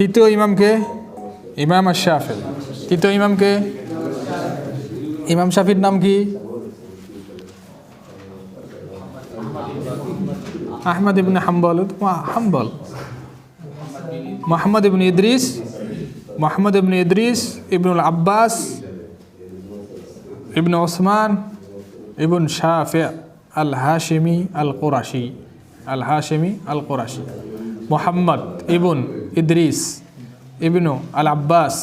তৃতীয় ইমামকে ইমাম শাফি তৃতীয় ইমামকে ইমাম শাফির নাম কি আহমদ ইবনে হাম্বল হাম্বল মোহাম্মদ ইবনে ইদ্রিস মোহাম্মদ ইবনে ইদ্রিস ইবনুল আব্বাস ইবনে ওসমান ইবন শাফে আল হাশিমি আল কোরাশি আল হাশিমি আল কোরাশি মোহাম্মদ ইবন ইদ্রিস, ইবনু আল আব্বাস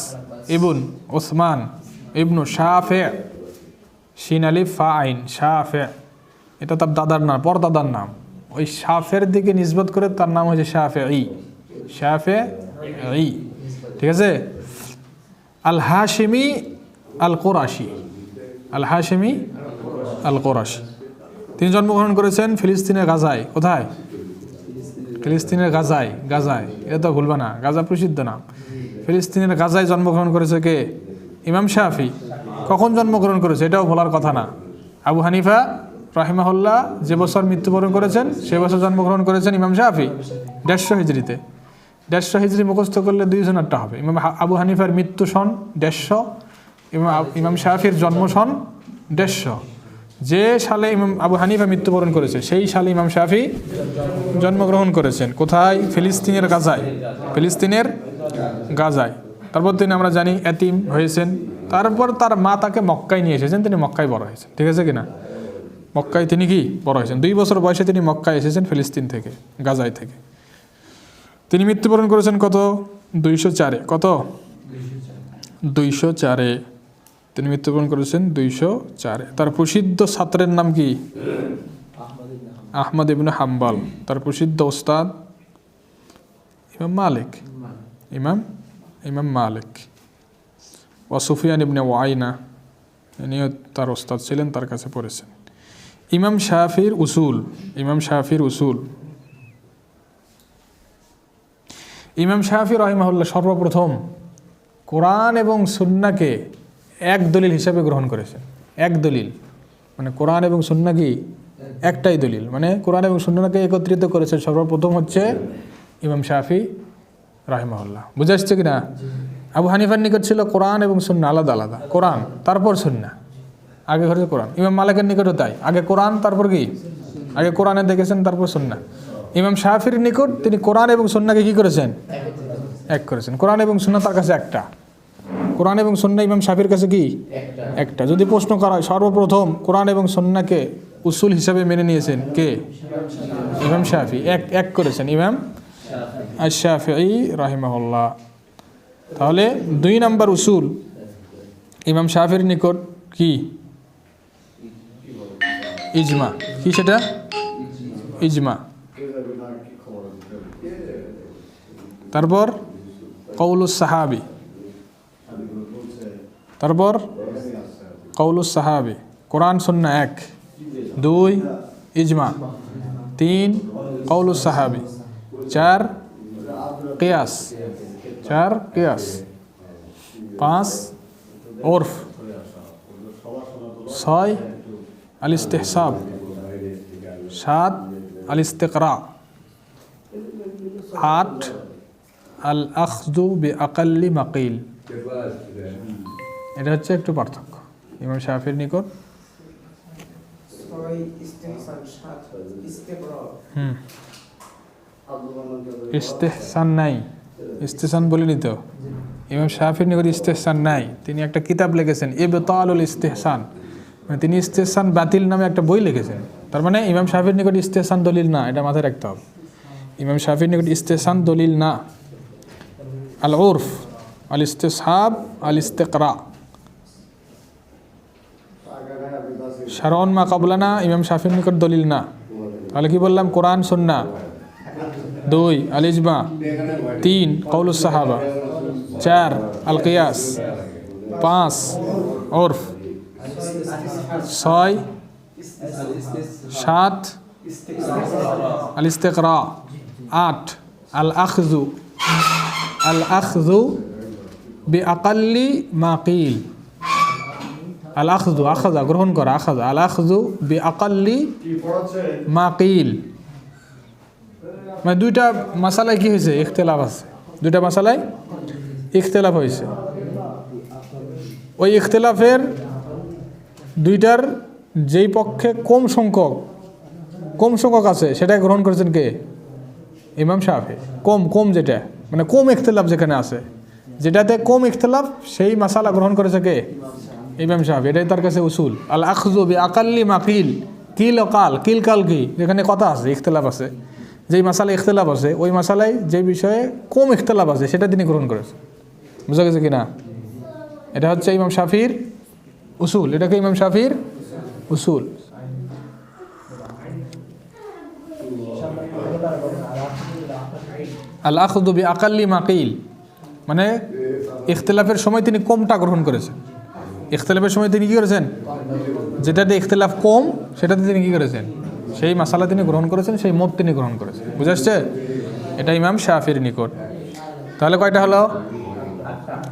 ইবন ওসমান ইবনু শাফে, শিন আলী ফা আইন, শাফে। এটা তার দাদার নাম, পরদাদার নাম। ওই শাফের দিকে নিসবত করে তার নাম হচ্ছে শাফে। ই শাফে। ই ঠিক আছে? আল হাশিমি আল কোরাশি আল হাশিমি আল কোরাশি তিনি জন্মগ্রহণ করেছেন ফিলিস্তিনের গাজায়। কোথায়? ফিলিস্তিনের গাজায় গাজায়। এটা তো ভুলবে না, গাজা প্রসিদ্ধ নাম ফিলিস্তিনের গাজায় জন্মগ্রহণ করেছে কে? ইমাম শাফি। কখন জন্মগ্রহণ করেছে? এটাও বলার কথা না। আবু হানিফা, রাহিমাহুল্লাহ, যে বছর মৃত্যুবরণ করেছেন, সে বছর জন্মগ্রহণ করেছেন ইমাম শাফি, দেড়শো হিজড়িতে। দেড়শো হিজড়ি মুখস্থ করলে দুইজনেরটা হবে। ইমাম আবু হানিফার মৃত্যু সন দেড়শো, ইমাম ইমাম শাফির জন্ম সন দেড়শো। যে সালে ইমাম আবু হানিফা মৃত্যুবরণ করেছে, সেই সালে ইমাম শাফি জন্মগ্রহণ করেছেন। কোথায়? ফিলিস্তিনের গাজায়। ফিলিস্তিনের গাজায়। তারপর তিনি আমরা জানি এতিম হয়েছেন। তারপর তার মা তাকে মক্কায় নিয়ে এসেছেন। তিনি মক্কায় বড় হয়েছেন। ঠিক আছে কিনা? মক্কায় তিনি কি? বড় হয়েছেন। দুই বছর বয়সে তিনি মক্কায় এসেছেন ফিলিস্তিন থেকে, গাজায় থেকে। তিনি মৃত্যুবরণ করেছেন কত? দুইশো চারে। কত? দুইশো চারে। তিনি মৃত্যুবরণ করেছেন দুইশো চারে। তার প্রসিদ্ধ ছাত্রের নাম কি? আহমদ ইবনে হাম্বাল। তার প্রসিদ্ধ ওস্তাদ ইমাম মালিক। ইমাম ইমাম মালিক। ও সুফিয়ান ইবনে ওয়াইনা, ইনিও তার ওস্তাদ ছিলেন, তার কাছে পড়েছেন। ইমাম শাফির উসুল, ইমাম শাফির উসুল। ইমাম শাফি রহিমাহুল্লাহ সর্বপ্রথম কোরআন এবং সুন্নাকে এক দলিল হিসাবে গ্রহণ করেছেন এক দলিল। মানে কোরআন এবং সুন্না কি একটাই দলিল। মানে কোরআন এবং সুন্নাকে একত্রিত করেছে সর্বপ্রথম হচ্ছে ইমাম শাফি, রাহিমাহুল্লাহ। বুঝে আসছে কি না আবু হানিফার নিকট ছিল কোরআন এবং সুন্না আলাদা আলাদা। কোরআন, তারপর সুন্না। আগে ঘরে কোরআন। ইমাম মালিকের নিকটও তাই। আগে কোরআন, তারপর কি? আগে কোরআনে দেখেছেন, তারপর সুন্না। ইমাম শাফির নিকট তিনি কোরআন এবং সুন্নাকে কি করেছেন? এক করেছেন। কোরআন এবং সুন্না তার কাছে একটা। কোরআন এবং সন্না ইমাম শাফির কাছে কি? একটা। যদি প্রশ্ন করা হয় সর্বপ্রথম কোরআন এবং সন্নাকে উসুল হিসাবে মেনে নিয়েছেন কে? ইমাম শাফি। এক এক করেছেন। ইমাম আশাফি রাহিমাহুল্লাহ। তাহলে দুই নাম্বার উসুল ইমাম শাফির নিকট কি? ইজমা। কি সেটা? ইজমা। তারপর কৌলুস সাহাবি। তারপর কৌলুস সাহাবি কোরআন সুন্না এক দুই ইজমা তিন কৌলুস সাহাবি চার কেয়াস চার কেয়াস পাঁচ ওরফ ছয় আল ইস্তেহসাব সাত আল ইস্তেকরা আট আল আখজু বে আকাল্লি মাকিল এটা হচ্ছে একটু পার্থক্য। ইমাম শাফির নিকট। হুম। ইস্তেহসান নাই। ইস্তেহসান বলিনি তো? ইমাম শাফির নিকট ইস্তেহসান নাই। তিনি একটা কিতাব লিখেছেন এ বেতালুল ইস্তেহসান। মানে তিনি ইস্তেহসান বাতিল নামে একটা বই লিখেছেন। তার মানে ইমাম শাফির নিকট ইস্তেহসান দলিল না এটা মাথায় রাখতে হবে। ইমাম শাফির নিকট ইস্তেহসান দলিল না। আল উরফ আল ইস্তেসাব আল ইস্তেকরা শারন মা কাবলানা, ইমাম শাফির নিকট দলিল না। তাহলে কি বললাম? কোরআন, সন্না। দুই, আল ইজমা। তিন কৌলুস সাহাবা। চার, আল কিয়াস। পাঁচ, ওরফ। ছয়, সাত, আল ইস্তেকরা। আট, আল আখজু আল আখজু বে আকাল্লি মাকিল আল আখজু আখাজা গ্রহণ করা আখাজা আল আখজু বে আকাল্লি মাকিল মানে দুইটা মাসালায় কি হয়েছে? ইখতলাফ আছে। দুইটা মশালায় ইখতলাফ হয়েছে। ওই ইখতলাফের দুইটার যেই পক্ষে কম সংখ্যক কম সংখ্যক আছে, সেটা গ্রহণ করেছেন কে? ইমাম সাহেব কম কম যেটা। মানে কম ইখতলাফ যেখানে আছে। যেটাতে কম ইখতলাফ, সেই মশালা গ্রহণ করেছে কে? ইমাম সাহেব এটাই তার কাছে উসুল। আল আখজু বি আকাল্লি মাকিল কিল কাল কিল কাল কি? যেখানে কথা আছে, ইখতলাফ আছে। যেই মশালা ইখতলাফ আছে, ওই মশালায় যে বিষয়ে কম ইখতলাফ আছে, সেটা তিনি গ্রহণ করেছেন। বুঝা গেছে কি না এটা হচ্ছে ইমাম শাফির উসুল। এটাকে ইমাম শাফির উসুল। আল আখদুবি আকাল্লি মাকিল মানে ইখতলাফের সময় তিনি কমটা গ্রহণ করেছেন। ইখতলাফের সময় তিনি কী করেছেন? যেটাতে ইখতলাফ কম, সেটাতে তিনি কী করেছেন? সেই মশালা তিনি গ্রহণ করেছেন, সেই মত তিনি গ্রহণ করেছেন। বুঝে আসছে এটা ইমাম শাফির নিকট। তাহলে কয়টা হলো?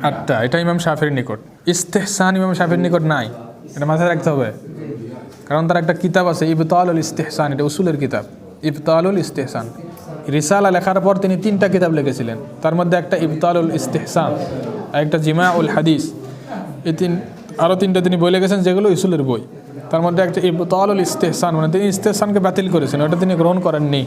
আটটা। এটা ইমাম শাফির নিকট। ইস্তেহসান ইমাম শাফির নিকট নাই। এটা মাথায় রাখতে হবে। কারণ তার একটা কিতাব আছে, ইবতালুল ইস্তেহসান। এটা উসুলের কিতাব। ইবতালুল ইস্তেহসান। রিসালা লেখার পর তিনি তিনটা কিতাব লিখেছিলেন। তার মধ্যে একটা ইবতালুল ইস্তেহসান একটা জিমা উল হাদিস। এই তিন আরও তিনটা তিনি বই লিখেছেন যেগুলো ইসুলের বই। তার মধ্যে একটা ইবতালুল ইস্তেহসান মানে তিনি ইস্তেহসানকে বাতিল করেছেন, ওটা তিনি গ্রহণ করেননি।